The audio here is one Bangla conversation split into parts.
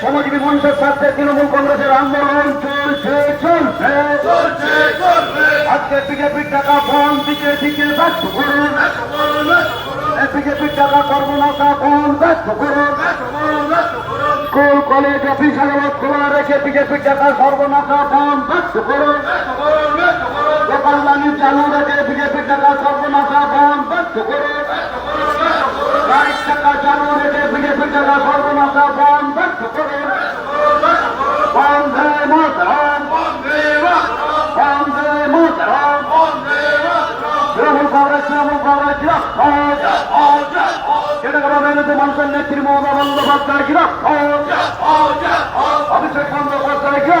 সমাজী মঞ্চের স্বার্থে তৃণমূল কংগ্রেসের আন্দোলন চলছে চলছে। আজকে বিজেপির টাকা বন দিকে দিকে ব্যর্থ করুন বিজেপির টাকা কর্মনাশা বন ব্যর্থ করুন স্কুল কলেজ অফিস আদালত খোলা রেখে বিজেপির টাকা সর্বনাশা বন ব্যর্থ করুন দোকান বাণিজ্য চালু রেখে বিজেপির টাকা সর্বনাশা বন ব্যর্থ করুন গাড়ির টাকা চালু রেখে বিজেপির টাকা সর্বনাশা বন ব্যর্থ করুন বন্ধে মাতরম বন্ধে মাতরম তৃণমূল কংগ্রেস তৃণমূল কংগ্রেস যেটা করা মেহনতি মানুষের নেত্রী মমতা বন্দ্যোপাধ্যায় কিনা অভিষেক বন্দ্যোপাধ্যায় কিনা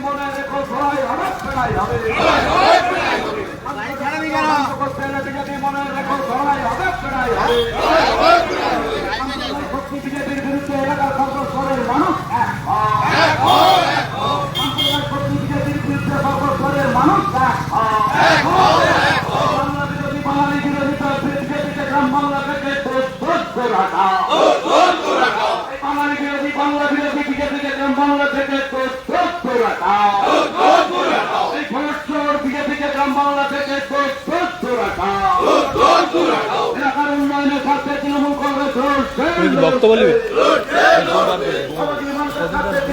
মনে রেখো সবাই হবে সেটাই হবে বিজেপি মনে রেখো সবাই হবে সেটাই হবে শক্তি বিজেপির বিরুদ্ধে এলাকার সর্বস্তরের মানুষ এক হয়। সাম্প্রদায়িক শক্তি বিজেপির বিরুদ্ধে সর্বস্তরের মানুষ এক হয়। বাংলা বিরোধী বাঙালি বিরোধী বিজেপিকে গ্রাম বাংলা থেকে দোষ করে রাখা বাঙালি বিরোধী বাংলা বিরোধী বিজেপিকে গ্রাম বাংলা থেকে করে রাখা এই ঘোষর বিজেপিকে গ্রাম বাংলা থেকে দোষ রাখা এলাকার উন্নয়নের স্বার্থে তৃণমূল কংগ্রেস বক্তব্য নেবে? সমাজের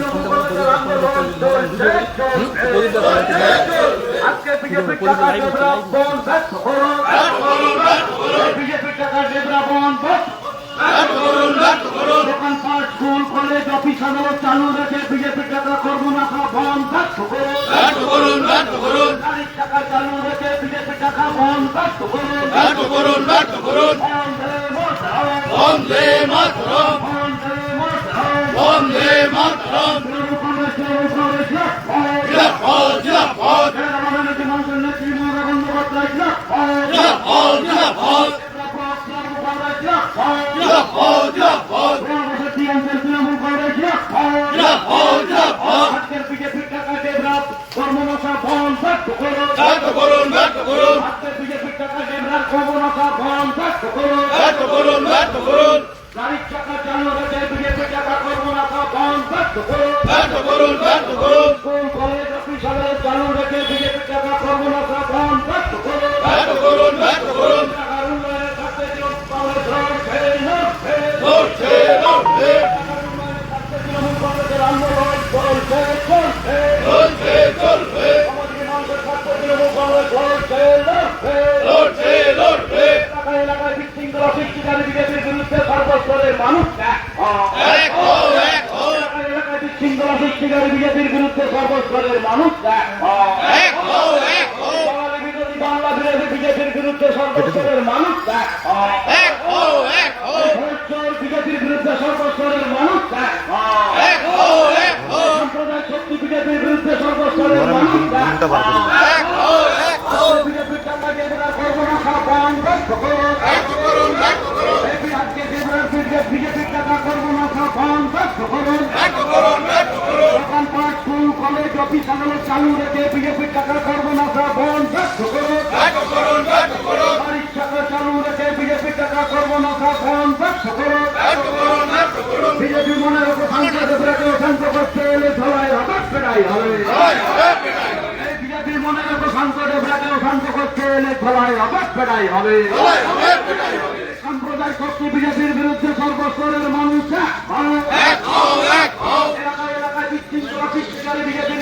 আদালত চালু রেখে বিজেপির টাকা কর্মনাশা বন ব্যর্থ করুন গাড়ির টাকা চালু রেখে বিজেপির টাকা বন ব্যর্থ করুন বন্দে মাতরম। বন্দে মাতরম। তৃণমূল কর্মনাশা বন ব্যর্থ করুন আজকের বিজেপির টাকা ডেবরা কর্মনাশা বন ব্যর্থ করুন গাড়ির চাকা চালু রেখে বিজেপির টাকা কর্মনাশা বন ব্যর্থ করুন স্কুল কলেজ অফিস আদালত চালু রেখে বিজেপির টাকা কর্মনাশা বন ব্যর্থ করুন টাকার উন্নয়নের স্বার্থে লড়ছে। টাকার উন্নয়নের স্বার্থে তৃণমূল কংগ্রেসের আন্দোলন চলছে, চলছে। সমাজের মানুষের স্বার্থে তৃণমূল কংগ্রেস লড়ছে, লড়ছে। এলাকা এলাকায় বিশৃঙ্খলা সৃষ্টিকারী বিজেপির বিরুদ্ধে সর্বস্তরের মানুষ এক হয়। এলাকায় এলাকায় বিশৃঙ্খলা সৃষ্টিকারী বিজেপির বিরুদ্ধে সর্বস্তরের মানুষ বাংলা বিরোধী বিজেপির বিরুদ্ধে সর্বস্তরের মানুষ এক। বিজেপির বিরুদ্ধে সর্বস্তরের মানুষ এক। সাম্প্রদায়িক শক্তি বিজেপির বিরুদ্ধে সর্বস্তরের মানুষ টপি কাঙালে চালু রেখে বিজেপির টাকা করব না শ্রাবণ টাকা চালু রেখে বিজেপির টাকা করব না শ্রাবণ বিজেপি মনে রেখে শান্তকে করতে এলে সবাই হঠাৎ ফেরাই হবে। ডেবরাকে শান্ত করতে এলে সবাই হঠাৎ ফেরাই হবে। সম্প্রদায় শক্তি বিজেপির বিরুদ্ধে সর্বস্তরের মানুষ এলাকায় এলাকায় বিচ্ছিন্ন বিজেপি